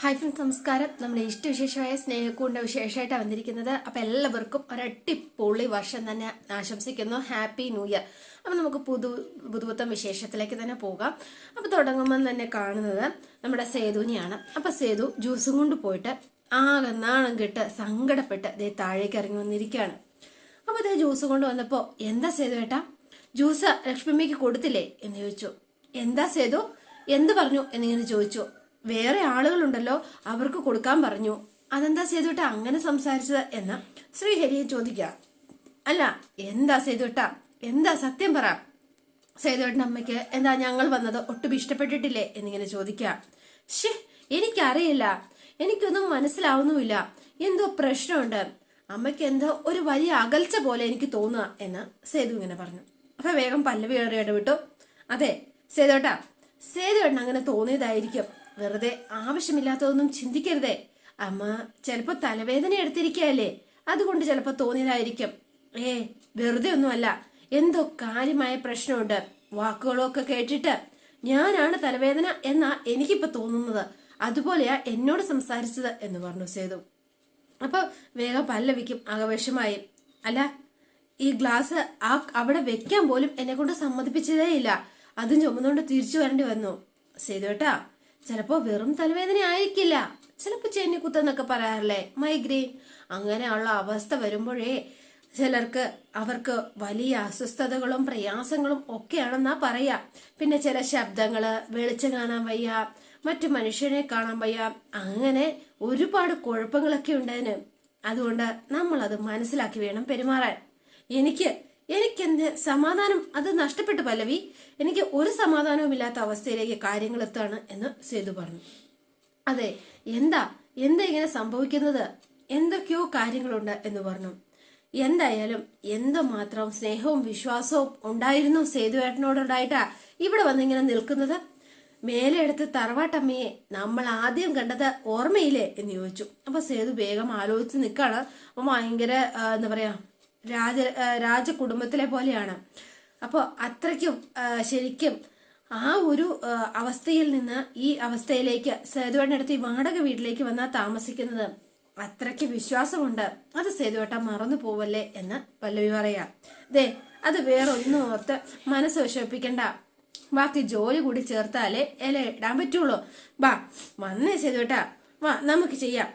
Hi friends നമസ്കാരം. നമ്മുടെ ഇഷ്ടവിശേഷമായ സ്നേഹക്കൂണ്ട വിശേഷമായിട്ടാണ് വന്നിരിക്കുന്നത്. അപ്പോൾ എല്ലാവർക്കും ഒരട്ടിപ്പൊളി വർഷം തന്നെ ആശംസിക്കുന്നു. ഹാപ്പി ന്യൂ ഇയർ അപ്പം നമുക്ക് പുതു പുതുപുത്തം വിശേഷത്തിലേക്ക് തന്നെ പോകാം. അപ്പോൾ തുടങ്ങുമ്പോൾ തന്നെ കാണുന്നത് നമ്മുടെ സേതുവിനെയാണ്. അപ്പോൾ സേതു ജ്യൂസും കൊണ്ട് പോയിട്ട് ആകെ നാണം കെട്ട് സങ്കടപ്പെട്ട് ദേ താഴേക്ക് ഇറങ്ങി വന്നിരിക്കുകയാണ്. അപ്പോൾ ദേ ജ്യൂസ് കൊണ്ട് വന്നപ്പോൾ എന്താ സേതു ഏട്ടാ? ജ്യൂസ് ലക്ഷ്മിമ്മയ്ക്ക് കൊടുത്തില്ലേ? എന്ന് ചോദിച്ചു. എന്താ സേതു? എന്ത് പറഞ്ഞു? എന്നിങ്ങനെ ചോദിച്ചു. വേറെ ആളുകളുണ്ടല്ലോ അവർക്ക് കൊടുക്കാൻ പറഞ്ഞു. അതെന്താ സേതുട്ട അങ്ങനെ സംസാരിച്ചത് എന്ന് ശ്രീഹരിയെ ചോദിക്കുക. അല്ല എന്താ സേതുട്ട? എന്താ സത്യം പറ? സേതുവേട്ടൻ അമ്മയ്ക്ക് എന്താ ഞങ്ങൾ വന്നത് ഒട്ടും ഇഷ്ടപ്പെട്ടിട്ടില്ലേ എന്നിങ്ങനെ ചോദിക്കുക. ഷേ എനിക്കറിയില്ല. എനിക്കൊന്നും മനസ്സിലാവുന്നുമില്ല. എന്തോ പ്രശ്നമുണ്ട്. അമ്മയ്ക്ക് എന്തോ ഒരു വലിയ അകൽച്ച പോലെ എനിക്ക് തോന്നുക എന്ന് സേതു ഇങ്ങനെ പറഞ്ഞു. അപ്പൊ വേഗം പല്ലവി ഇടവിട്ടു. അതെ സേതുവേട്ടാ. സേതുവേട്ടൻ അങ്ങനെ തോന്നിയതായിരിക്കും. വെറുതെ ആവശ്യമില്ലാത്തതൊന്നും ചിന്തിക്കരുതേ. അമ്മ ചിലപ്പോ തലവേദന എടുത്തിരിക്കുകയല്ലേ? അതുകൊണ്ട് ചിലപ്പോ തോന്നിയതായിരിക്കും. ഏ വെറുതെ ഒന്നുമല്ല. എന്തോ കാര്യമായ പ്രശ്നമുണ്ട്. വാക്കുകളൊക്കെ കേട്ടിട്ട് ഞാനാണ് തലവേദന എന്നാ എനിക്കിപ്പോ തോന്നുന്നത്. അതുപോലെയാ എന്നോട് സംസാരിച്ചത് എന്ന് പറഞ്ഞു സേതു. അപ്പോൾ വേഗം പല്ലവിക്കും. ആകവേശമായി അല്ല ഈ ഗ്ലാസ് ആ അവിടെ വെക്കാൻ പോലും എന്നെ കൊണ്ട് സമ്മതിപ്പിച്ചതേ ഇല്ല അതും ചുമന്നുകൊണ്ട് തിരിച്ചു വരേണ്ടി വന്നു. സേതുവേട്ടാ ചിലപ്പോ വെറും തലവേദന ആയിരിക്കില്ല. ചിലപ്പോ ചെന്നിക്കുത്തെന്നൊക്കെ പറയാറില്ലേ? മൈഗ്രെയിൻ. അങ്ങനെയുള്ള അവസ്ഥ വരുമ്പോഴേ ചിലർക്ക് അവർക്ക് വലിയ അസ്വസ്ഥതകളും പ്രയാസങ്ങളും ഒക്കെയാണെന്നാ പറയാ. പിന്നെ ചില ശബ്ദങ്ങൾ വെളിച്ചം കാണാൻ വയ്യ മറ്റു മനുഷ്യനെ കാണാൻ വയ്യ. അങ്ങനെ ഒരുപാട് കുഴപ്പങ്ങളൊക്കെ ഉണ്ടതിന് അതുകൊണ്ട് നമ്മൾ അത് മനസ്സിലാക്കി വേണം പെരുമാറാൻ. എനിക്ക് എനിക്ക് എന്ത് സമാധാനം അത് നഷ്ടപ്പെട്ടു പല്ലവി. എനിക്ക് ഒരു സമാധാനവും ഇല്ലാത്ത അവസ്ഥയിലേക്ക് കാര്യങ്ങൾ എത്താണ് എന്ന് സേതു പറഞ്ഞു. അതെ എന്താ എന്താ ഇങ്ങനെ സംഭവിക്കുന്നത്? എന്തൊക്കെയോ കാര്യങ്ങളുണ്ട് എന്ന് പറഞ്ഞു. എന്തായാലും എന്തുമാത്രം സ്നേഹവും വിശ്വാസവും ഉണ്ടായിരുന്നു സേതുവേട്ടനോടുണ്ടായിട്ടാ ഇവിടെ വന്നിങ്ങനെ നിൽക്കുന്നത്? മേലെ എടുത്ത് തറവാട്ടമ്മയെ നമ്മൾ ആദ്യം കണ്ടത് ഓർമ്മയില്ലേ എന്ന് ചോദിച്ചു. അപ്പൊ സേതു വേഗം ആലോചിച്ച് നിൽക്കാണ്. ഭയങ്കര എന്താ പറയാ രാജ രാജകുടുംബത്തിലെ പോലെയാണ്. അപ്പോൾ അത്രയ്ക്കും ശരിക്കും ആ ഒരു അവസ്ഥയിൽ നിന്ന് ഈ അവസ്ഥയിലേക്ക് സേതുവേട്ടനടുത്ത് ഈ വാടക വീട്ടിലേക്ക് വന്നാൽ താമസിക്കുന്നത് അത്രയ്ക്ക് വിശ്വാസമുണ്ട്. അത് സേതുവേട്ട മറന്നു പോവല്ലേ എന്ന് പല്ലവി പറയാം. ദേ അത് വേറൊന്നും ഓർത്ത് മനസ്സ് വിഷമിപ്പിക്കണ്ട. ബാക്കി ജോലി കൂടി ചേർത്താലേ ഇല ഇടാൻ പറ്റുള്ളൂ. വാ വന്നേ സേതുവേട്ട. വാ നമുക്ക് ചെയ്യാം.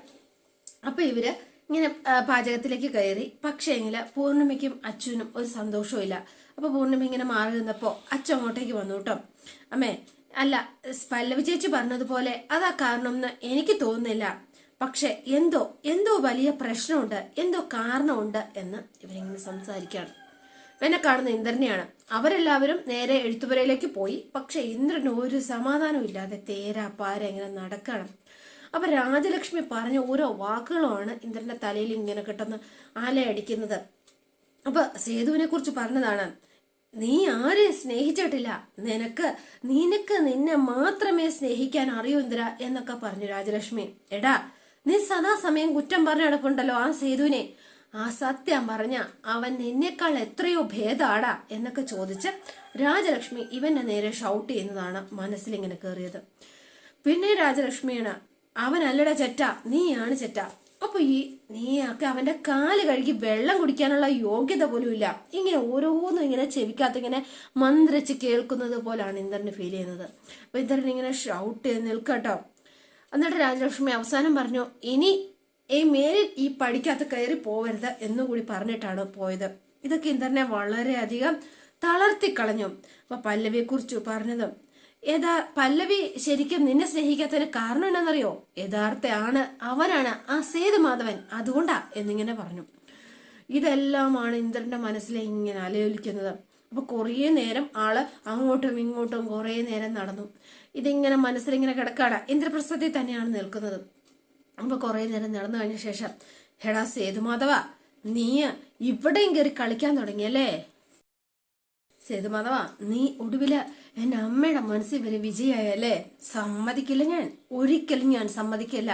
അപ്പൊ ഇവർ ഇങ്ങനെ പാചകത്തിലേക്ക് കയറി. പക്ഷേ എങ്കിൽ പൂർണിമയ്ക്കും അച്ഛനും ഒരു സന്തോഷവും അപ്പൊ പൂർണിമ ഇങ്ങനെ മാറി നിന്നപ്പോ അച്ഛൻ അങ്ങോട്ടേക്ക് വന്നു കേട്ടോ. അമ്മേ അല്ല പല്ലവി ചേച്ചി പറഞ്ഞതുപോലെ അതാ കാരണം എന്ന് എനിക്ക് തോന്നുന്നില്ല. പക്ഷെ എന്തോ എന്തോ വലിയ പ്രശ്നമുണ്ട് എന്തോ കാരണമുണ്ട് എന്ന് ഇവരിങ്ങനെ സംസാരിക്കുകയാണ്. എന്നെ കാണുന്ന ഇന്ദ്രനെയാണ്. അവരെല്ലാവരും നേരെ എഴുത്തുപുരയിലേക്ക് പോയി. പക്ഷെ ഇന്ദ്രന് ഒരു സമാധാനവും ഇല്ലാതെ തേരാ പാര ഇങ്ങനെ നടക്കണം അപ്പൊ രാജലക്ഷ്മി പറഞ്ഞ ഓരോ വാക്കുകളുമാണ് ഇന്ദ്രന്റെ തലയിൽ ഇങ്ങനെ കിട്ടുന്ന ആലയടിക്കുന്നത്. അപ്പൊ സേതുവിനെ കുറിച്ച് പറഞ്ഞതാണ് നീ ആരെയും സ്നേഹിച്ചിട്ടില്ല. നിനക്ക് നിനക്ക് നിന്നെ മാത്രമേ സ്നേഹിക്കാൻ അറിയൂ ഇന്ദ്ര എന്നൊക്കെ പറഞ്ഞു രാജലക്ഷ്മി. എടാ നീ സദാസമയം കുറ്റം പറഞ്ഞു നടപ്പുണ്ടല്ലോ ആ സേതുവിനെ. ആ സത്യം പറഞ്ഞ അവൻ നിന്നേക്കാൾ എത്രയോ ഭേദാടാ എന്നൊക്കെ ചോദിച്ച് രാജലക്ഷ്മി ഇവന്റെ നേരെ ഷൗട്ട് ചെയ്യുന്നതാണ് മനസ്സിലിങ്ങനെ കയറിയത് പിന്നെ രാജലക്ഷ്മിയാണ് അവനല്ലടാ ചെറ്റ നീയാണ് ചെറ്റ. അപ്പൊ ഈ നീയൊക്കെ അവന്റെ കാൽ കഴുകി വെള്ളം കുടിക്കാനുള്ള യോഗ്യത പോലും ഇല്ല. ഇങ്ങനെ ഓരോന്നും ഇങ്ങനെ ചെവിക്കകത്ത് ഇങ്ങനെ മന്ത്രിച്ച് കേൾക്കുന്നത് പോലാണ് ഇന്ദ്രന് ഫീൽ ചെയ്യുന്നത്. അപ്പൊ ഇന്ദ്രൻ ഇങ്ങനെ ഷൗട്ട് ചെയ്ത് നിൽക്കട്ടോ. എന്നിട്ട് രാജലക്ഷ്മി അവസാനം പറഞ്ഞു ഇനി ഈ മേലിൽ ഈ പടിക്കകത്ത് കയറി പോവരുത് എന്നുകൂടി പറഞ്ഞിട്ടാണ് പോയത്. ഇതൊക്കെ ഇന്ദ്രനെ വളരെയധികം തളർത്തിക്കളഞ്ഞു. അപ്പൊ പല്ലവിയെ കുറിച്ചു പറഞ്ഞതും യഥാ പല്ലവി ശരിക്കും നിന്നെ സ്നേഹിക്കാത്തതിന് കാരണം എന്താണെന്നറിയോ? യഥാർത്ഥ ആണ് അവനാണ് ആ സേതു മാധവൻ. അതുകൊണ്ടാ എന്നിങ്ങനെ പറഞ്ഞു. ഇതെല്ലാമാണ് ഇന്ദ്രന്റെ മനസ്സിൽ ഇങ്ങനെ അലയൊലിക്കുന്നത്. അപ്പൊ കുറേ നേരം ആൾ അങ്ങോട്ടും ഇങ്ങോട്ടും കുറേ നേരം നടന്നു. ഇതിങ്ങനെ മനസ്സിലിങ്ങനെ കിടക്കാണ്. ഇന്ദ്രപ്രസ്ഥത്തിൽ തന്നെയാണ് നിൽക്കുന്നത്. അപ്പൊ കുറേ നേരം നടന്നു കഴിഞ്ഞ ശേഷം ഹെടാ സേതുമാധവ നീ ഇവിടെയും കയറി കളിക്കാൻ തുടങ്ങിയല്ലേ? സേതുമാധവ നീ ഒടുവിൽ എന്റെ അമ്മയുടെ മനസ്സിൽ വരെ വിജയായല്ലേ സമ്മതിക്കില്ല ഞാൻ. ഒരിക്കലും ഞാൻ സമ്മതിക്കില്ല.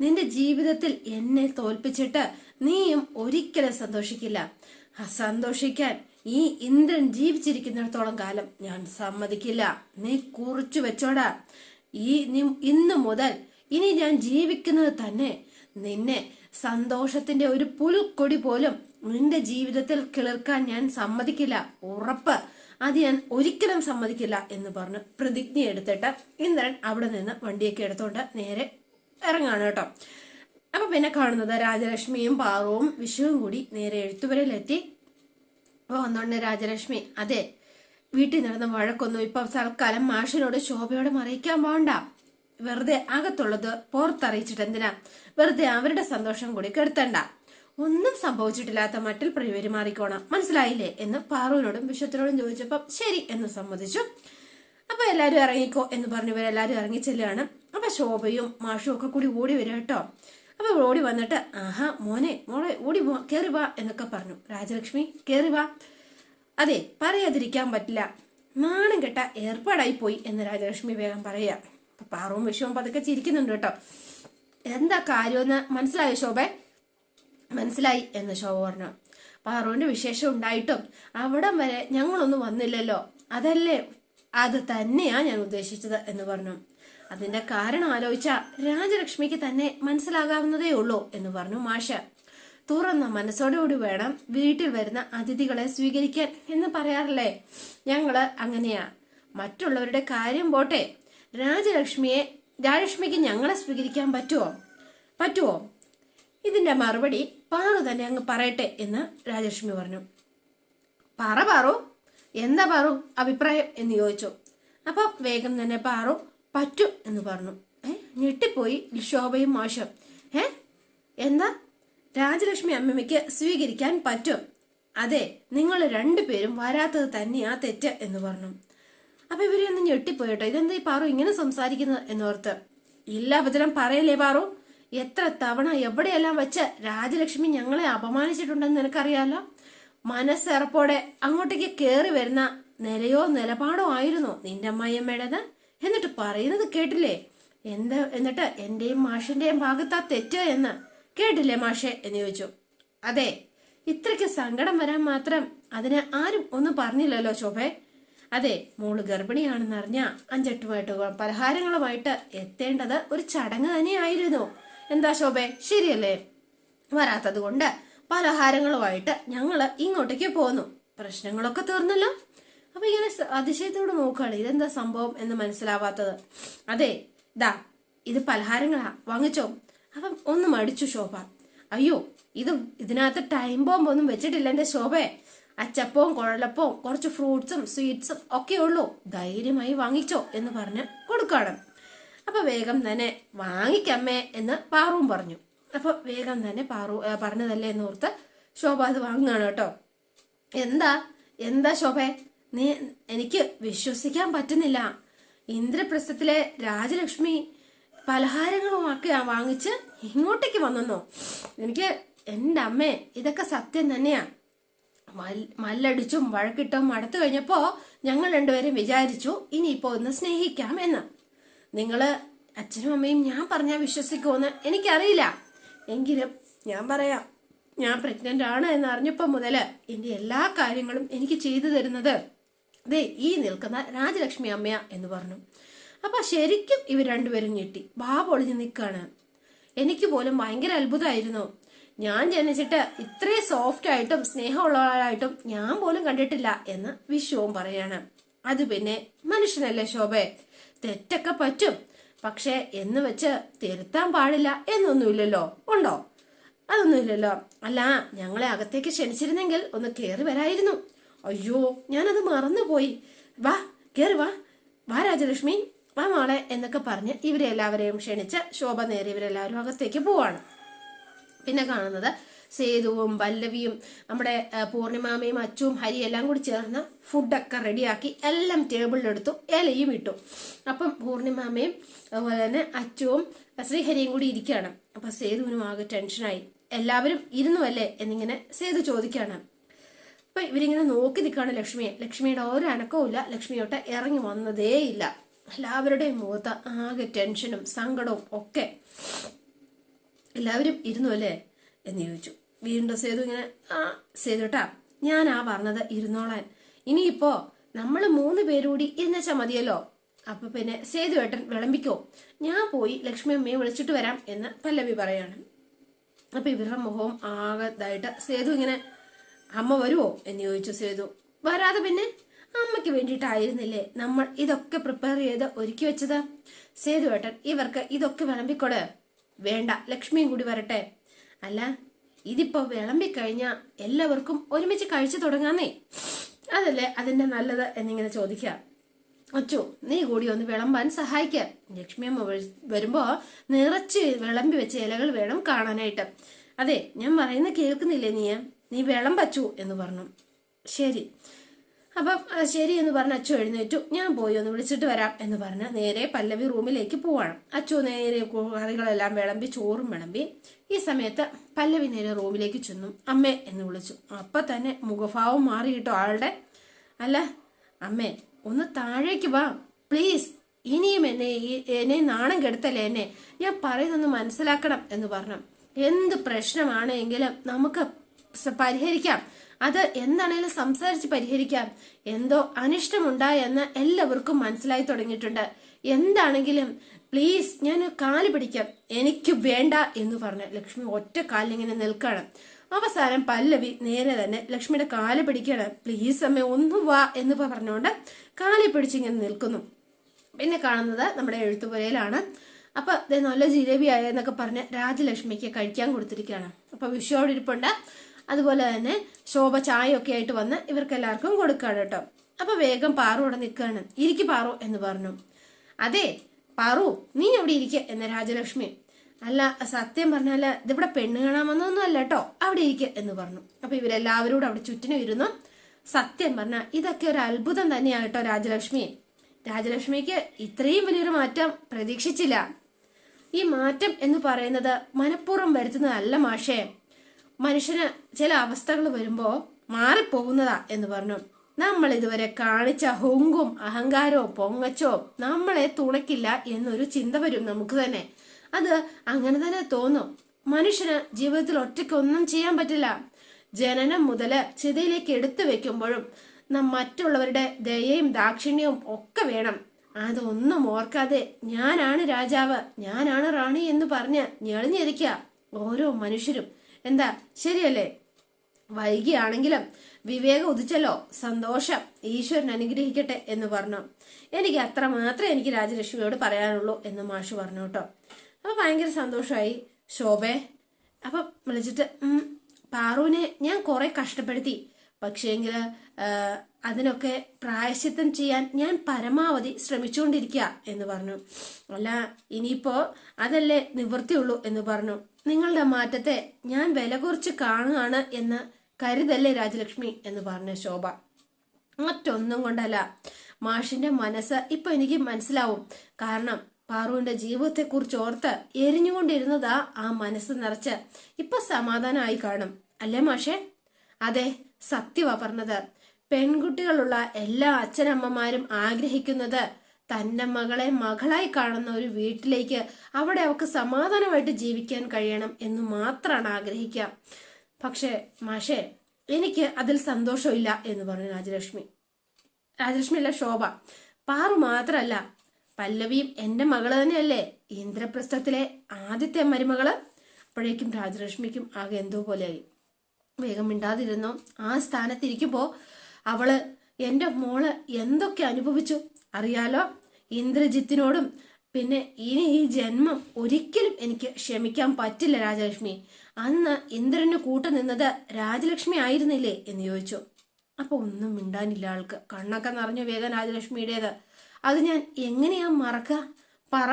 നിന്റെ ജീവിതത്തിൽ എന്നെ തോൽപ്പിച്ചിട്ട് നീയും ഒരിക്കലും സന്തോഷിക്കില്ല. സന്തോഷിക്കാൻ ഈ ഇന്ദ്രൻ ജീവിച്ചിരിക്കുന്നിടത്തോളം കാലം ഞാൻ സമ്മതിക്കില്ല. നീ കുറിച്ചു വെച്ചോടാ. ഈ ഇന്നു മുതൽ ഇനി ഞാൻ ജീവിക്കുന്നത് തന്നെ നിന്നെ സന്തോഷത്തിന്റെ ഒരു പുൽക്കൊടി പോലും നിന്റെ ജീവിതത്തിൽ കിളിർക്കാൻ ഞാൻ സമ്മതിക്കില്ല. ഉറപ്പ്. അത് ഞാൻ ഒരിക്കലും സമ്മതിക്കില്ല എന്ന് പറഞ്ഞ് പ്രതിജ്ഞ എടുത്തിട്ട് ഇന്ദ്രൻ അവിടെ നിന്ന് വണ്ടിയൊക്കെ എടുത്തോണ്ട് നേരെ ഇറങ്ങാണ് കേട്ടോ. അപ്പൊ പിന്നെ കാണുന്നത് രാജലക്ഷ്മിയും പാറവും വിഷുവും കൂടി നേരെ എഴുത്തുവരയിലെത്തി. അപ്പൊ വന്നോണ്ട് രാജലക്ഷ്മി അതെ വീട്ടിൽ നടന്ന വഴക്കൊന്നും ഇപ്പൊ തൽക്കാലം മാഷിനോട് ശോഭയോട് മറിയിക്കാൻ പോണ്ട. വെറുതെ അകത്തുള്ളത് പുറത്തറിയിച്ചിട്ട് എന്തിനാ വെറുതെ അവരുടെ സന്തോഷം കൂടി കെടുത്തണ്ട. ഒന്നും സംഭവിച്ചിട്ടില്ലാത്ത മട്ടിൽ പെരുമാറിക്കോണം മനസ്സിലായില്ലേ? എന്ന് പാറുവിനോടും വിശ്വത്തിനോടും ചോദിച്ചപ്പം ശരി എന്ന് സമ്മതിച്ചു. അപ്പൊ എല്ലാരും ഇറങ്ങിക്കോ എന്ന് പറഞ്ഞു ഇവരെല്ലാവരും ഇറങ്ങി ചെല്ലുകയാണ്. അപ്പൊ ശോഭയും മാഷും ഒക്കെ കൂടി ഓടി വരും കേട്ടോ. അപ്പൊ ഓടി വന്നിട്ട് ആഹാ മോനെ മോളെ ഓടി പോ കേറി വാ എന്നൊക്കെ പറഞ്ഞു. രാജലക്ഷ്മി കേറി വാ. അതെ പറയാതിരിക്കാൻ പറ്റില്ല. നാണം കെട്ട ഏർപ്പാടായി പോയി എന്ന് രാജലക്ഷ്മി വേഗം പറയാ അപ്പൊ പാറവും വിഷവും പതുക്കെ ചിരിക്കുന്നുണ്ട് കേട്ടോ. എന്താ കാര്യമെന്ന് മനസ്സിലായോ ശോഭേ? മനസ്സിലായി എന്ന് ശോഭ പറഞ്ഞു. പാറുവിന്റെ വിശേഷം ഉണ്ടായിട്ടും അവിടം വരെ ഞങ്ങളൊന്നും വന്നില്ലല്ലോ. അതല്ലേ? അത് തന്നെയാ ഞാൻ ഉദ്ദേശിച്ചത് എന്ന് പറഞ്ഞു. അതിന്റെ കാരണം ആലോചിച്ച രാജലക്ഷ്മിക്ക് തന്നെ മനസ്സിലാകാവുന്നതേ ഉള്ളൂ എന്ന് പറഞ്ഞു മാഷ. തുറന്ന മനസ്സോടുകൂടി വേണം വീട്ടിൽ വരുന്ന അതിഥികളെ സ്വീകരിക്കാൻ എന്ന് പറയാറില്ലേ? ഞങ്ങൾ അങ്ങനെയാ. മറ്റുള്ളവരുടെ കാര്യം പോട്ടെ. രാജലക്ഷ്മിയെ രാജലക്ഷ്മിക്ക് ഞങ്ങളെ സ്വീകരിക്കാൻ പറ്റുമോ പറ്റുമോ ഇതിന്റെ മറുപടി പാറു തന്നെ അങ്ങ് പറയട്ടെ എന്ന് രാജലക്ഷ്മി പറഞ്ഞു. പറ പാറു. എന്താ പാറു? അഭിപ്രായം? എന്ന് ചോദിച്ചു. അപ്പൊ വേഗം തന്നെ പാറു പറ്റും എന്ന് പറഞ്ഞു. ഏ ഞെട്ടിപ്പോയി. ശോഭയും മോശം. ഏ എന്താ? രാജലക്ഷ്മി അമ്മമ്മയ്ക്ക് സ്വീകരിക്കാൻ പറ്റും. അതെ നിങ്ങൾ രണ്ടുപേരും വരാത്തത് തന്നെയാ തെറ്റ് എന്ന് പറഞ്ഞു. അപ്പൊ ഇവരെ ഒന്ന് ഞെട്ടിപ്പോയിട്ടോ ഇതെന്താ ഈ പാറു ഇങ്ങനെ സംസാരിക്കുന്നത്? എന്നോർത്ത്. ഇല്ല ഭദ്രം പറയല്ലേ പാറു. എത്ര തവണ എവിടെയെല്ലാം വെച്ച് രാജലക്ഷ്മി ഞങ്ങളെ അപമാനിച്ചിട്ടുണ്ടെന്ന് നിനക്കറിയാലോ? മനസ്സെറപ്പോടെ അങ്ങോട്ടേക്ക് കയറി വരുന്ന നിലയോ നിലപാടോ ആയിരുന്നു നിന്റെ അമ്മായിയമ്മയുടേത് എന്നിട്ട് പറയുന്നത് കേട്ടില്ലേ? എന്ത് എന്നിട്ട് എന്റെയും മാഷിന്റെയും ഭാഗത്താ തെറ്റ് എന്ന്? കേട്ടില്ലേ മാഷെ എന്ന് ചോദിച്ചു. അതെ ഇത്രയ്ക്ക് സങ്കടം വരാൻ മാത്രം അതിന് ആരും ഒന്നും പറഞ്ഞില്ലല്ലോ ശോഭേ. അതെ മോൾ ഗർഭിണിയാണെന്നറിഞ്ഞ അഞ്ചെട്ടുമായിട്ട് പലഹാരങ്ങളുമായിട്ട് എത്തേണ്ടത് ഒരു ചടങ്ങ് തന്നെയായിരുന്നു. എന്താ ശോഭേ? ശരിയല്ലേ? വരാത്തത് കൊണ്ട് പലഹാരങ്ങളുമായിട്ട് ഞങ്ങൾ ഇങ്ങോട്ടേക്ക് പോന്നു. പ്രശ്നങ്ങളൊക്കെ തീർന്നല്ലോ. അപ്പൊ ഇങ്ങനെ അതിശയത്തോട് നോക്കുകയാണ്. ഇതെന്താ സംഭവം എന്ന് മനസ്സിലാവാത്തത്? അതെ ദാ ഇത് പലഹാരങ്ങളാ. വാങ്ങിച്ചോ. അപ്പം ഒന്ന് മടിച്ചു ശോഭ. അയ്യോ ഇത് ഇതിനകത്ത് ടൈം ബോംബ് ഒന്നും വെച്ചിട്ടില്ല എന്റെ ശോഭയെ അച്ചപ്പവും കുഴലപ്പവും കുറച്ച് ഫ്രൂട്ട്സും സ്വീറ്റ്സും ഒക്കെ ഉള്ളൂ. ധൈര്യമായി വാങ്ങിച്ചോ എന്ന് പറഞ്ഞ് കൊടുക്കാണ് അപ്പൊ വേഗം തന്നെ വാങ്ങിക്കമ്മേ എന്ന് പാറുവും പറഞ്ഞു. അപ്പൊ വേഗം തന്നെ പാറു പറഞ്ഞതല്ലേ എന്ന് ഓർത്ത് ശോഭ അത് വാങ്ങുകയാണ് കേട്ടോ. എന്താ? എന്താ ശോഭേ? നീ എനിക്ക് വിശ്വസിക്കാൻ പറ്റുന്നില്ല. ഇന്ദ്രപ്രസ്ഥത്തിലെ രാജലക്ഷ്മി പലഹാരങ്ങളുമൊക്കെ വാങ്ങിച്ച് ഇങ്ങോട്ടേക്ക് വന്നെന്നോ? എനിക്ക് എന്റെ അമ്മേ ഇതൊക്കെ സത്യം തന്നെയാ. മല്ലടിച്ചും വഴക്കിട്ടും അടുത്തു കഴിഞ്ഞപ്പോ ഞങ്ങൾ രണ്ടുപേരും വിചാരിച്ചു ഇനിയിപ്പോ ഒന്ന് സ്നേഹിക്കാം എന്ന്. നിങ്ങൾ അച്ഛനും അമ്മയും ഞാൻ പറഞ്ഞാൽ വിശ്വസിക്കുമെന്ന് എനിക്കറിയില്ല. എങ്കിലും ഞാൻ പറയാം ഞാൻ പ്രഗ്നന്റ് ആണ് എന്ന് അറിഞ്ഞപ്പോൾ മുതൽ എന്റെ എല്ലാ കാര്യങ്ങളും എനിക്ക് ചെയ്തു തരുന്നത്. ദേ ഈ നിൽക്കുന്ന രാജലക്ഷ്മി അമ്മയ എന്ന് പറഞ്ഞു. അപ്പൊ ശരിക്കും ഇവർ രണ്ടുപേരും ഞെട്ടി. ബാ പൊളിഞ്ഞ് നിൽക്കുകയാണ് എനിക്ക് പോലും ഭയങ്കര അത്ഭുതമായിരുന്നു. ഞാൻ ജനിച്ചിട്ട് ഇത്രയും സോഫ്റ്റ് ആയിട്ടും സ്നേഹമുള്ളവരായിട്ടും ഞാൻ പോലും കണ്ടിട്ടില്ല എന്ന് വിശ്വവും പറയാണ്. അത് പിന്നെ മനുഷ്യനല്ലേ ശോഭെ? തെറ്റൊക്കെ പറ്റും. പക്ഷെ എന്ന് വെച്ച് തിരുത്താൻ പാടില്ല എന്നൊന്നുമില്ലല്ലോ. ഉണ്ടോ? അതൊന്നുമില്ലല്ലോ. അല്ല ഞങ്ങളെ അകത്തേക്ക് ക്ഷണിച്ചിരുന്നെങ്കിൽ ഒന്ന് കയറി വരായിരുന്നു. അയ്യോ ഞാനത് മറന്നുപോയി. വാ കയറി വാ. വാ രാജലക്ഷ്മി വാ മോളെ എന്നൊക്കെ പറഞ്ഞ് ഇവരെ എല്ലാവരെയും ക്ഷണിച്ച് ശോഭ നേരെ ഇവരെല്ലാവരും അകത്തേക്ക് പോവാണ്. പിന്നെ കാണുന്നത് സേതുവും പല്ലവിയും നമ്മുടെ പൂർണിമാമയും അച്ചുവും ഹരി എല്ലാം കൂടി ചേർന്ന് ഫുഡൊക്കെ റെഡിയാക്കി എല്ലാം ടേബിളിലെടുത്തു ഇലയും ഇട്ടു. അപ്പം പൂർണിമാമയും അതുപോലെ തന്നെ അച്ചുവും ശ്രീഹരിയും കൂടി ഇരിക്കുകയാണ്. അപ്പം സേതുവിനും ആകെ ടെൻഷനായി. എല്ലാവരും ഇരുന്നു അല്ലേ എന്നിങ്ങനെ സേതു ചോദിക്കുകയാണ്. അപ്പം ഇവരിങ്ങനെ നോക്കി നിൽക്കുകയാണ് ലക്ഷ്മിയെ. ലക്ഷ്മിയുടെ ഒരു അനക്കവും ഇല്ല. ലക്ഷ്മിയോട്ട് ഇറങ്ങി വന്നതേയില്ല. എല്ലാവരുടെയും മുഖത്ത് ആകെ ടെൻഷനും സങ്കടവും ഒക്കെ. എല്ലാവരും ഇരുന്നു അല്ലേ എന്ന് ചോദിച്ചു. വീണ്ടും സേതു ഇങ്ങനെ ആ സേതുട്ടാ ഞാൻ ആ പറഞ്ഞത് ഇരുന്നോളാൻ. ഇനിയിപ്പോ നമ്മൾ മൂന്ന് പേരുകൂടി എന്നുവെച്ചാ മതിയല്ലോ? അപ്പൊ പിന്നെ സേതുവേട്ടൻ വിളമ്പിക്കോ. ഞാൻ പോയി ലക്ഷ്മി അമ്മയെ വിളിച്ചിട്ട് വരാം എന്ന് പല്ലവി പറയാണ്. അപ്പൊ ഇവരുടെ മുഖവും ആകതായിട്ട് സേതു ഇങ്ങനെ അമ്മ വരുമോ എന്ന് ചോദിച്ചു സേതു. വരാതെ പിന്നെ? അമ്മയ്ക്ക് വേണ്ടിയിട്ടായിരുന്നില്ലേ നമ്മൾ ഇതൊക്കെ പ്രിപ്പയർ ചെയ്ത് ഒരുക്കി വെച്ചത്? സേതു ഏട്ടൻ ഇവർക്ക് ഇതൊക്കെ വിളമ്പിക്കൊട്. വേണ്ട ലക്ഷ്മിയും കൂടി വരട്ടെ. അല്ല ഇതിപ്പോ വിളമ്പിക്കഴിഞ്ഞാൽ എല്ലാവർക്കും ഒരുമിച്ച് കഴിച്ചു തുടങ്ങാന്നേ. അതല്ലേ അതിന്റെ നല്ലത് എന്നിങ്ങനെ ചോദിക്കാം. അച്ചു നീ കൂടി ഒന്ന് വിളമ്പാൻ സഹായിക്കാം. ലക്ഷ്മിയമ്മ വരുമ്പോ നിറച്ച് വിളമ്പി വെച്ച ഇലകൾ വേണം കാണാനായിട്ട്. അതെ ഞാൻ പറയുന്ന കേൾക്കുന്നില്ലേ നീ നീ വിളമ്പച്ചു എന്ന് പറഞ്ഞു. ശരി. അപ്പം ശരി എന്ന് പറഞ്ഞ് അച്ചു എഴുന്നേറ്റു. ഞാൻ പോയി ഒന്ന് വിളിച്ചിട്ട് വരാം എന്ന് പറഞ്ഞ് നേരെ പല്ലവി റൂമിലേക്ക് പോവാണ്. അച്ചു നേരെ കറികളെല്ലാം വിളമ്പി ചോറും വിളമ്പി ഈ സമയത്ത് പല്ലവി നേരെ റൂമിലേക്ക് ചെന്നു. അമ്മേ എന്ന് വിളിച്ചു. അപ്പം തന്നെ മുഖഭാവം മാറി കിട്ടും ആളുടെ. അല്ല അമ്മേ ഒന്ന് താഴേക്ക് വാ. പ്ലീസ് ഇനിയും എന്നെ എന്നെ നാണം കെടുത്തല്ലേ എന്നെ? ഞാൻ പറയുന്നൊന്ന് മനസ്സിലാക്കണം എന്ന് പറഞ്ഞു. എന്ത് പ്രശ്നമാണെങ്കിലും നമുക്ക് പരിഹരിക്കാം. അത് എന്താണേലും സംസാരിച്ച് പരിഹരിക്കാം എന്തോ അനിഷ്ടമുണ്ടായെന്ന് എല്ലാവർക്കും മനസ്സിലായി തുടങ്ങിയിട്ടുണ്ട്. എന്താണെങ്കിലും പ്ലീസ് ഞാൻ കാൽ പിടിക്കാം. എനിക്ക് വേണ്ട എന്ന് പറഞ്ഞ് ലക്ഷ്മി ഒറ്റ കാലിലിങ്ങനെ നിൽക്കണം. അവസാനം പല്ലവി നേരെ തന്നെ ലക്ഷ്മിയുടെ കാൽ പിടിക്കണം. പ്ലീസ് അമ്മ ഒന്ന് വാ എന്ന് പറഞ്ഞുകൊണ്ട് കാലി പിടിച്ചിങ്ങനെ നിൽക്കുന്നു. പിന്നെ കാണുന്നത് നമ്മുടെ എഴുത്തുപുരയിലാണ്. അപ്പൊ ദേ നല്ല ജിലേബി ആയെന്നൊക്കെ പറഞ്ഞ് രാജലക്ഷ്മിക്ക് കഴിക്കാൻ കൊടുത്തിരിക്കുകയാണ്. അപ്പൊ വിഷുവോടിരിപ്പുണ്ട് അതുപോലെ തന്നെ ശോഭ ചായയൊക്കെ ആയിട്ട് വന്ന് ഇവർക്ക് എല്ലാവർക്കും കൊടുക്കുകയാണ് കേട്ടോ. അപ്പൊ വേഗം പാറു അവിടെ നിൽക്കുകയാണ്. ഇരിക്ക് പാറു എന്ന് പറഞ്ഞു. അതെ പാറു നീ അവിടെ ഇരിക്ക എന്ന രാജലക്ഷ്മി. അല്ല സത്യം പറഞ്ഞാൽ ഇതിവിടെ പെണ്ണ് കാണാൻ വന്നൊന്നും അല്ല കേട്ടോ. അവിടെ ഇരിക്ക എന്ന് പറഞ്ഞു. അപ്പൊ ഇവരെല്ലാവരും കൂടെ അവിടെ ചുറ്റിനും ഇരുന്നു. സത്യം പറഞ്ഞ ഇതൊക്കെ ഒരു അത്ഭുതം തന്നെയാണ് കേട്ടോ രാജലക്ഷ്മി. രാജലക്ഷ്മിക്ക് ഇത്രയും വലിയൊരു മാറ്റം പ്രതീക്ഷിച്ചില്ല. ഈ മാറ്റം എന്ന് പറയുന്നത് മനഃപൂർവം വരുത്തുന്നതല്ല മാഷേ. മനുഷ്യന് ചില അവസ്ഥകൾ വരുമ്പോൾ മാറിപ്പോകുന്നതാ എന്ന് പറഞ്ഞു. നമ്മൾ ഇതുവരെ കാണിച്ച ഹൊങ്കും അഹങ്കാരവും പൊങ്ങച്ചോ നമ്മളെ തുണയ്ക്കില്ല എന്നൊരു ചിന്ത വരും നമുക്ക് തന്നെ. അത് അങ്ങനെ തന്നെ തോന്നും. മനുഷ്യന് ജീവിതത്തിൽ ഒറ്റയ്ക്ക് ഒന്നും ചെയ്യാൻ പറ്റില്ല. ജനനം മുതൽ ചിതയിലേക്ക് എടുത്തു വെക്കുമ്പോഴും നാം മറ്റുള്ളവരുടെ ദയയും ദാക്ഷിണ്യവും ഒക്കെ വേണം. അതൊന്നും ഓർക്കാതെ ഞാനാണ് രാജാവ് ഞാനാണ് റാണി എന്ന് പറഞ്ഞ് ഞെളിഞ്ഞിരിക്കുക ഓരോ മനുഷ്യരും. എന്താ? ശരിയല്ലേ? വൈകിയാണെങ്കിലും വിവേകം ഉദിച്ചല്ലോ. സന്തോഷം. ഈശ്വരൻ അനുഗ്രഹിക്കട്ടെ എന്ന് പറഞ്ഞു. എനിക്ക് അത്ര മാത്രമേ എനിക്ക് രാജലക്ഷ്മിയോട് പറയാനുള്ളൂ എന്ന് മാഷ് പറഞ്ഞു കേട്ടോ. അപ്പൊ ഭയങ്കര സന്തോഷമായി ശോഭേ അപ്പൊ വിളിച്ചിട്ട് പാറുവിനെ ഞാൻ കുറെ കഷ്ടപ്പെടുത്തി. പക്ഷേങ്കിൽ അതിനൊക്കെ പ്രായശ്ചിത്തം ചെയ്യാൻ ഞാൻ പരമാവധി ശ്രമിച്ചുകൊണ്ടിരിക്കുക എന്ന് പറഞ്ഞു. അല്ല ഇനിയിപ്പോ അതല്ലേ നിവൃത്തിയുള്ളൂ എന്ന് പറഞ്ഞു. നിങ്ങളുടെ മാറ്റത്തെ ഞാൻ വില കുറച്ച് കാണുകയാണ് എന്ന് കരുതല്ലേ രാജലക്ഷ്മി എന്ന് പറഞ്ഞു ശോഭ. മറ്റൊന്നും കൊണ്ടല്ല. മാഷിന്റെ മനസ്സ് ഇപ്പൊ എനിക്ക് മനസ്സിലാവും. കാരണം പാറുവിന്റെ ജീവിതത്തെക്കുറിച്ച് ഓർത്ത് എരിഞ്ഞുകൊണ്ടിരുന്നതാ ആ മനസ്സ് നിറച്ച് ഇപ്പൊ സമാധാനമായി കാണും. അല്ലേ മാഷേ? അതെ സത്യവാ പറഞ്ഞത്. പെൺകുട്ടികളുള്ള എല്ലാ അച്ഛനമ്മമാരും ആഗ്രഹിക്കുന്നത് തന്റെ മകളെ മകളായി കാണുന്ന ഒരു വീട്ടിലേക്ക് അവിടെ അവൾക്ക് സമാധാനമായിട്ട് ജീവിക്കാൻ കഴിയണം എന്ന് മാത്രമാണ് ആഗ്രഹിക്കുക. പക്ഷേ മാഷേ എനിക്ക് അതിൽ സന്തോഷമില്ല എന്ന് പറഞ്ഞു രാജലക്ഷ്മി. രാജലക്ഷ്മി അല്ല ശോഭ. പാറു മാത്രമല്ല പല്ലവിയും എന്റെ മകൾ തന്നെയല്ലേ ഇന്ദ്രപ്രസ്ഥത്തിലെ ആദ്യത്തെ മരുമകൾ? അപ്പോഴേക്കും രാജലക്ഷ്മിക്കും ആകെ എന്തോ പോലെയായി. വേഗം മിണ്ടാതിരുന്നു? ആ സ്ഥാനത്തിരിക്കുമ്പോ അവൾ എന്റെ മോൾ എന്തൊക്കെ അനുഭവിച്ചു അറിയാലോ? ഇന്ദ്രജിത്തിനോടും പിന്നെ ഇനി ഈ ജന്മം ഒരിക്കലും എനിക്ക് ക്ഷമിക്കാൻ പറ്റില്ല രാജലക്ഷ്മി. അന്ന് ഇന്ദ്രന് കൂട്ടു നിന്നത് രാജലക്ഷ്മി ആയിരുന്നില്ലേ എന്ന് ചോദിച്ചു. അപ്പൊ ഒന്നും മിണ്ടാനില്ല ആൾക്ക്. കണ്ണൊക്കെ നിറഞ്ഞു വേഗം രാജലക്ഷ്മിയുടേത്. അത് ഞാൻ എങ്ങനെയാ മറക്കുക പറ.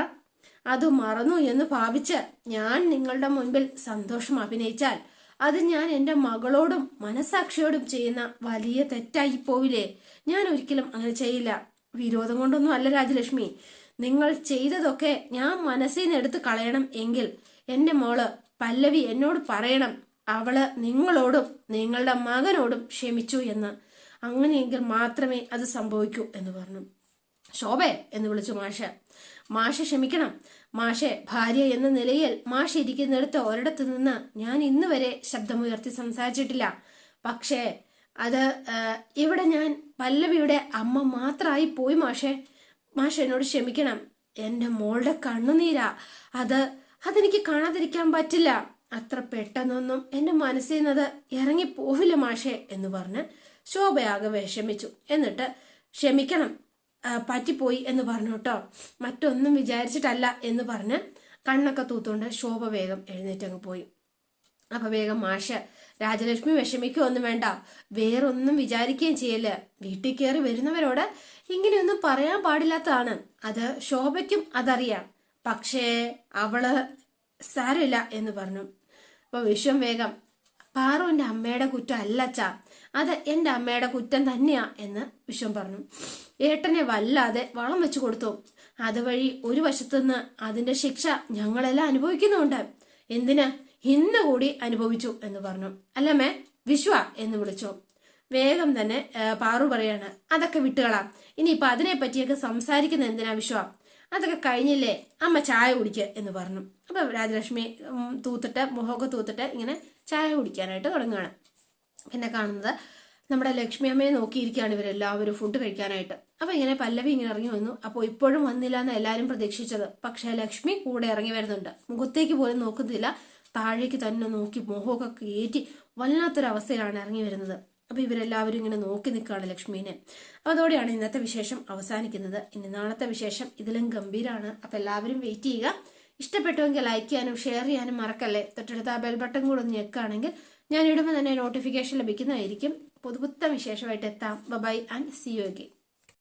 അത് മറന്നു എന്ന് ഭാവിച്ച് ഞാൻ നിങ്ങളുടെ മുൻപിൽ സന്തോഷം അഭിനയിച്ചാൽ അത് ഞാൻ എന്റെ മകളോടും മനസാക്ഷിയോടും ചെയ്യുന്ന വലിയ തെറ്റായി പോവില്ലേ? ഞാൻ ഒരിക്കലും അങ്ങനെ ചെയ്യില്ല. വിരോധം കൊണ്ടൊന്നും അല്ല രാജലക്ഷ്മി. നിങ്ങൾ ചെയ്തതൊക്കെ ഞാൻ മനസ്സിൽ നിന്ന് എടുത്ത് കളയണം എങ്കിൽ എന്റെ മോൾ പല്ലവി എന്നോട് പറയണം. അവൾ നിങ്ങളോടും നിങ്ങളുടെ മകനോടും ക്ഷമിച്ചു എന്ന്. അങ്ങനെയെങ്കിൽ മാത്രമേ അത് സംഭവിക്കൂ എന്ന് പറഞ്ഞു. ശോഭേ എന്ന് വിളിച്ചു മാഷ. മാഷ ക്ഷമിക്കണം. മാഷെ ഭാര്യ എന്ന നിലയിൽ മാഷ ഇരിക്കുന്നിടത്ത് ഒരിടത്തു നിന്ന് ഞാൻ ഇന്ന് വരെ ശബ്ദമുയർത്തി സംസാരിച്ചിട്ടില്ല. പക്ഷേ അത് ഇവിടെ ഞാൻ പല്ലവിയുടെ അമ്മ മാത്രമായി പോയി മാഷെ. മാഷ എന്നോട് ക്ഷമിക്കണം. എന്റെ മോളുടെ കണ്ണുനീരാ അത് അതെനിക്ക് കാണാതിരിക്കാൻ പറ്റില്ല. അത്ര പെട്ടെന്നൊന്നും എന്റെ മനസ്സിൽ നിന്നത് ഇറങ്ങിപ്പോവില്ല മാഷെ എന്ന് പറഞ്ഞ് ശോഭയാകെ വിഷമിച്ചു. എന്നിട്ട് ക്ഷമിക്കണം. പറ്റിപ്പോയി എന്ന് പറഞ്ഞു കേട്ടോ. മറ്റൊന്നും വിചാരിച്ചിട്ടല്ല എന്ന് പറഞ്ഞ് കണ്ണൊക്കെ തൂത്തുകൊണ്ട് ശോഭ വേഗം എഴുന്നേറ്റങ്ങ് പോയി. അപ്പൊ വേഗം മാഷ് രാജലക്ഷ്മി വിഷമിക്കുകയൊന്നും വേണ്ട. വേറൊന്നും വിചാരിക്കുകയും ചെയ്യല്ല. വീട്ടിൽ കയറി വരുന്നവരോട് ഇങ്ങനെയൊന്നും പറയാൻ പാടില്ലാത്തതാണ്. അത് ശോഭയ്ക്കും അതറിയാം. പക്ഷേ അവൾ സാരമില്ല എന്ന് പറഞ്ഞു. അപ്പൊ വിശ്വം വേഗം. പാറുവിന്റെ അമ്മയുടെ കുറ്റം അല്ലച്ചാ അത് എന്റെ അമ്മയുടെ കുറ്റം തന്നെയാ എന്ന് വിശ്വം പറഞ്ഞു. ഏട്ടനെ വല്ലാതെ വളം വെച്ചു കൊടുത്തു. അതുവഴി ഒരു വശത്തുനിന്ന് അതിന്റെ ശിക്ഷ ഞങ്ങളെല്ലാം അനുഭവിക്കുന്നുണ്ട് എന്തിന്? ഇന്ന് കൂടി അനുഭവിച്ചു എന്ന് പറഞ്ഞു. അല്ലമ്മേ വിശ്വ എന്ന് വിളിച്ചു. വേഗം തന്നെ പാറു പറയാണ്. അതൊക്കെ വിട്ടുകളാം. ഇനിയിപ്പൊ അതിനെ പറ്റിയൊക്കെ സംസാരിക്കുന്ന എന്തിനാ വിശ്വ? അതൊക്കെ കഴിഞ്ഞില്ലേ? അമ്മ ചായ കുടിക്കുക എന്ന് പറഞ്ഞു. അപ്പൊ രാജലക്ഷ്മി തൂത്തിട്ട് മുഖമൊക്കെ തൂത്തിട്ട് ഇങ്ങനെ ചായ കുടിക്കാനായിട്ട് തുടങ്ങുകയാണ് പിന്നെ കാണുന്നത്. നമ്മുടെ ലക്ഷ്മി അമ്മയെ നോക്കിയിരിക്കുകയാണ് ഇവരെല്ലാവരും ഫുഡ് കഴിക്കാനായിട്ട്. അപ്പോൾ ഇങ്ങനെ പല്ലവി ഇങ്ങനെ ഇറങ്ങി വന്നു. അപ്പോൾ ഇപ്പോഴും വന്നില്ല എന്ന് എല്ലാവരും പ്രതീക്ഷിച്ചത്. പക്ഷേ ലക്ഷ്മി കൂടെ ഇറങ്ങി വരുന്നുണ്ട്. മുഖത്തേക്ക് പോലും നോക്കുന്നില്ല. താഴേക്ക് തന്നെ നോക്കി മുഖമൊക്കെ കയറ്റി വല്ലാത്തൊരവസ്ഥയിലാണ് ഇറങ്ങി വരുന്നത്. അപ്പോൾ ഇവരെല്ലാവരും ഇങ്ങനെ നോക്കി നിൽക്കുകയാണ് ലക്ഷ്മീനെ. അപ്പോൾ അതോടെയാണ് ഇന്നത്തെ വിശേഷം അവസാനിക്കുന്നത്. ഇനി നാളത്തെ വിശേഷം ഇതിലും ഗംഭീരമാണ് അപ്പോൾ എല്ലാവരും വെയിറ്റ് ചെയ്യുക. ഇഷ്ടപ്പെട്ടുവെങ്കിൽ ലൈക്ക് ചെയ്യാനും ഷെയർ ചെയ്യാനും മറക്കല്ലേ? തൊട്ടടുത്ത ആ ബെൽ ബട്ടൺ കൂടെ ഒന്ന് ഞെക്കുകയാണെങ്കിൽ ഞാൻ ഇടുമ്പോൾ തന്നെ നോട്ടിഫിക്കേഷൻ ലഭിക്കുന്നതായിരിക്കും. പുതുപുത്ത വിശേഷമായിട്ട് എത്താം. Bye and see you again